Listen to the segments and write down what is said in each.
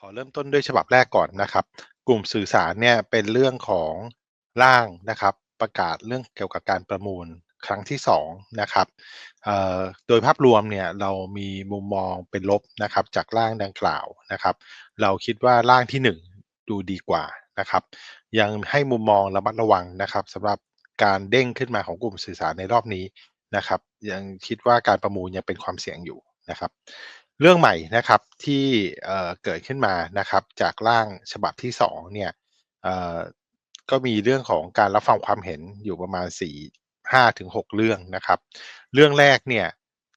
ขอเริ่มต้นด้วยฉบับแรกก่อนนะครับ กลุ่มสื่อสารเนี่ยเป็นเรื่องของร่างนะครับ ประกาศเรื่องเกี่ยวกับการประมูลครั้งที่2นะครับโดยภาพรวมเนี่ยเรามีมุมมองเป็นลบนะครับจากร่างดังกล่าวนะครับ เราคิดว่าร่างที่ 1 ดูดีกว่านะครับ ยังให้มุมมองระมัดระวังนะครับสำหรับการเด้งขึ้นมาของกลุ่มสื่อสารในรอบนี้นะครับ ยังคิดว่าการประมูลยังเป็นความเสี่ยงอยู่นะครับ เรื่องใหม่นะครับที่เกิดขึ้นมานะครับ จากร่างฉบับที่2เนี่ยก็มีเรื่องของการรับฟังความเห็นอยู่ประมาณ 4 5ถึง6เรื่องนะครับ เรื่องแรกเนี่ย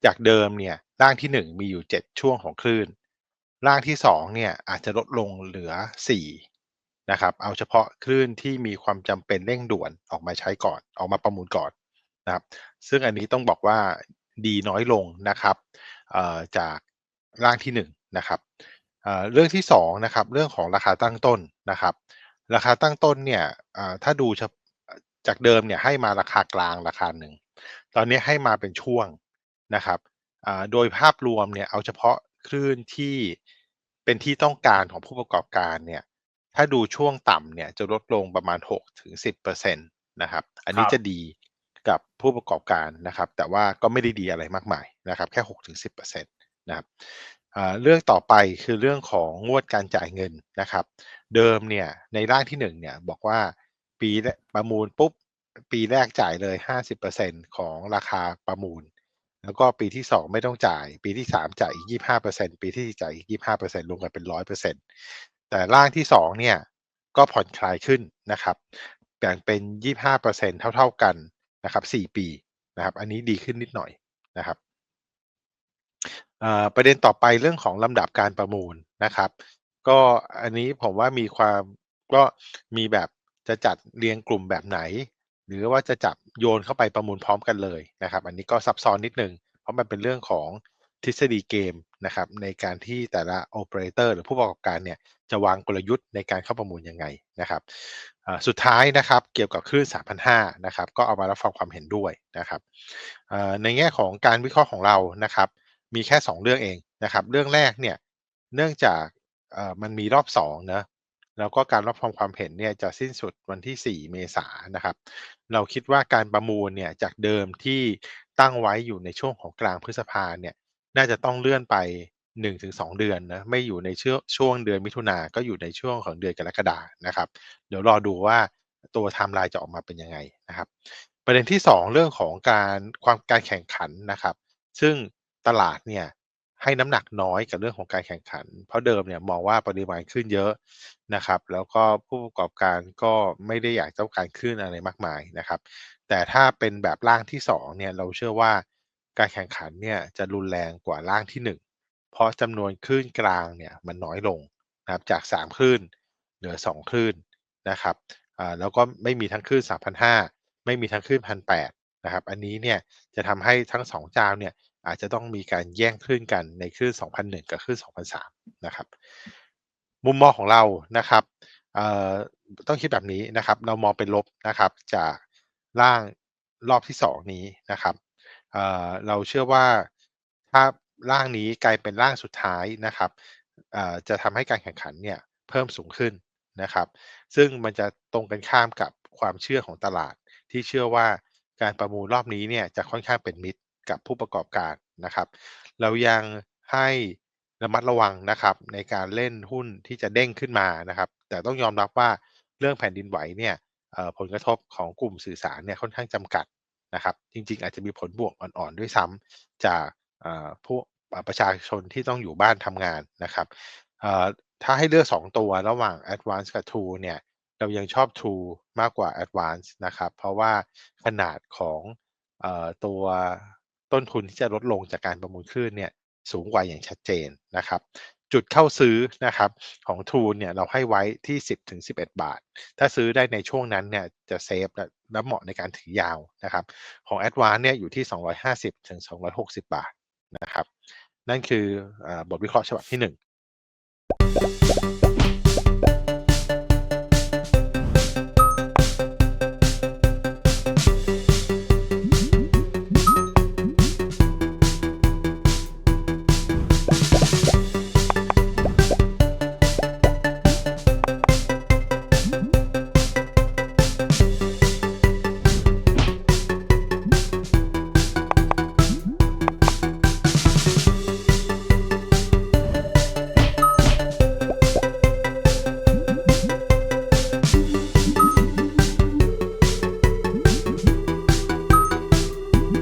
จากเดิมเนี่ยร่างที่ 1 มีอยู่ 7 ช่วงของคลื่น ร่างที่2เนี่ยอาจจะลดลงเหลือ 4 นะครับ เอาเฉพาะคลื่นที่มีความจำเป็นเร่งด่วนออกมาใช้ก่อนออกมาประมูลก่อนนะครับ ซึ่งอันนี้ต้องบอกว่าดีน้อยลงนะครับจาก ร่างที่1นะครับเอ่อเรื่องที่2นะครับเรื่องของราคาตั้งต้นนะครับ ราคาตั้งต้นเนี่ยเอ่อถ้าดูเฉพจากเดิมเนี่ยให้มาราคากลางราคาหนึ่งตอนนี้ให้มาเป็นช่วงนะครับอ่าโดยภาพรวมเนี่ยเอาเฉพาะคลื่นที่เป็นที่ต้องการของผู้ประกอบการเนี่ยถ้าดูช่วงต่ำเนี่ยจะลดลงประมาณ6ถึง10%นะครับอันนี้ครับจะดีกับผู้ประกอบการนะครับ แต่ว่าก็ไม่ได้ดีอะไรมากมายนะครับ แค่6ถึง10%นะครับเรื่องต่อไปคือเรื่องของงวดการจ่ายเงินนะครับ เดิมเนี่ยในร่างที่1เนี่ยบอกว่าปีประมูลปุ๊บปีแรกจ่ายเลย 50%ของราคาประมูล แล้วก็ปีที่ 2 ไม่ต้องจ่าย ปีที่ 3 จ่ายอีก 25%ปีที่จ่ายอีก 25%รวมกันเป็น 100%แต่ร่างที่2เนี่ยก็ผ่อนคลายขึ้นนะครับแบ่งเป็น 25%เท่า ๆกันนะครับ4ปีนะครับ อันนี้ดีขึ้นนิดหน่อยนะครับ ประเด็นต่อไปเรื่องของลำดับการประมูลนะครับ ก็อันนี้ผมว่ามีความก็มีแบบจะจัดเรียงกลุ่มแบบไหน หรือว่าจะจับโยนเข้าไปประมูลพร้อมกันเลยนะครับ อันนี้ก็ซับซ้อนนิดนึง เพราะมันเป็นเรื่องของทฤษฎีเกมนะครับ ในการที่แต่ละโอเปอเรเตอร์หรือผู้ประกอบการเนี่ยจะวางกลยุทธ์ในการเข้าประมูลยังไงนะครับสุดท้ายนะครับเกี่ยวกับคลื่น3,500นะครับก็เอามารับฟังความเห็นด้วยนะครับในแง่ของการวิเคราะห์ของเรานะครับ มีแค่ 2 เรื่องเองนะครับ เรื่องแรกเนี่ยเนื่องจากมันมีรอบ2นะแล้วก็การรับฟังความเห็นเนี่ยจะสิ้นสุดวันที่ 4 เมษายนนะครับ เราคิดว่าการประมูลเนี่ยจากเดิมที่ตั้งไว้อยู่ในช่วงของกลางพฤษภาเนี่ยน่าจะต้องเลื่อนไป 1-2 เดือนนะไม่อยู่ในช่วงช่วงเดือนมิถุนาก็อยู่ในช่วงของเดือนกรกฎานะครับ เดี๋ยวรอดูว่าตัวไทม์ไลน์จะออกมาเป็นยังไงนะครับ ประเด็นที่ 2 เรื่องของการความการแข่งขันนะครับ ซึ่ง ตลาดเนี่ยให้น้ำหนักน้อยกับเรื่องของการแข่งขัน เพราะเดิมเนี่ยมองว่าปริมาณขึ้นเยอะนะครับ แล้วก็ผู้ประกอบการก็ไม่ได้อยากต้องการขึ้นอะไรมากมายนะครับ แต่ถ้าเป็นแบบร่างที่2เนี่ยเราเชื่อว่าการแข่งขันเนี่ยจะรุนแรงกว่าร่างที่ 1 เพราะจำนวนคลื่นกลางเนี่ยมันน้อยลงนะครับจาก 3 คลื่น เหลือ 2 คลื่นนะครับอ่าแล้วก็ไม่มีทั้งคลื่น3,500 ไม่มีทั้งคลื่น1,800นะครับ อันนี้เนี่ยจะทำให้ทั้ง 2 เจ้าเนี่ย อาจจะต้องมีการแย่งคลื่นกันในคลื่น 2,001 กับคลื่น 2,003 นะครับ มุมมองของเรานะครับต้องคิดแบบนี้นะครับ เรามองเป็นลบนะครับ จากร่างรอบที่ 2 นี้นะครับเเราเชื่อว่าถ้าร่างนี้กลายเป็นร่างสุดท้ายนะครับจะทำให้การแข่งขันเนี่ยเพิ่มสูงขึ้นนะครับ ซึ่งมันจะตรงกันข้ามกับความเชื่อของตลาดที่เชื่อว่าการประมูลรอบนี้เนี่ยจะค่อนข้างเป็นมิตร กับผู้ประกอบการนะครับ เรายังให้ระมัดระวังนะครับ ในการเล่นหุ้นที่จะเด้งขึ้นมานะครับ แต่ต้องยอมรับว่าเรื่องแผ่นดินไหวเนี่ยผลกระทบของกลุ่มสื่อสารเนี่ยค่อนข้างจำกัดนะครับ จริงๆ อาจจะมีผลบวกอ่อนๆ ด้วยซ้ำจากผู้ประชาชนที่ต้องอยู่บ้านทำงานนะครับถ้าให้เลือก 2 ตัวระหว่าง Advance กับ True เนี่ยเรายังชอบ True มากกว่า Advance นะครับ เพราะว่าขนาดของอตัว ต้นทุนที่จะลดลงจากการประมูลคลื่นเนี่ยสูงกว่าอย่างชัดเจนนะครับ จุดเข้าซื้อนะครับของ True เนี่ยเราให้ไว้ที่ 10ถึง11 บาท ถ้าซื้อได้ในช่วงนั้นเนี่ยจะเซฟและเหมาะในการถือยาวนะครับ ของ Advance เนี่ยอยู่ที่ 250ถึง260 บาทนะครับ นั่นคืออบทวิเคราะห์ฉบับที่ 1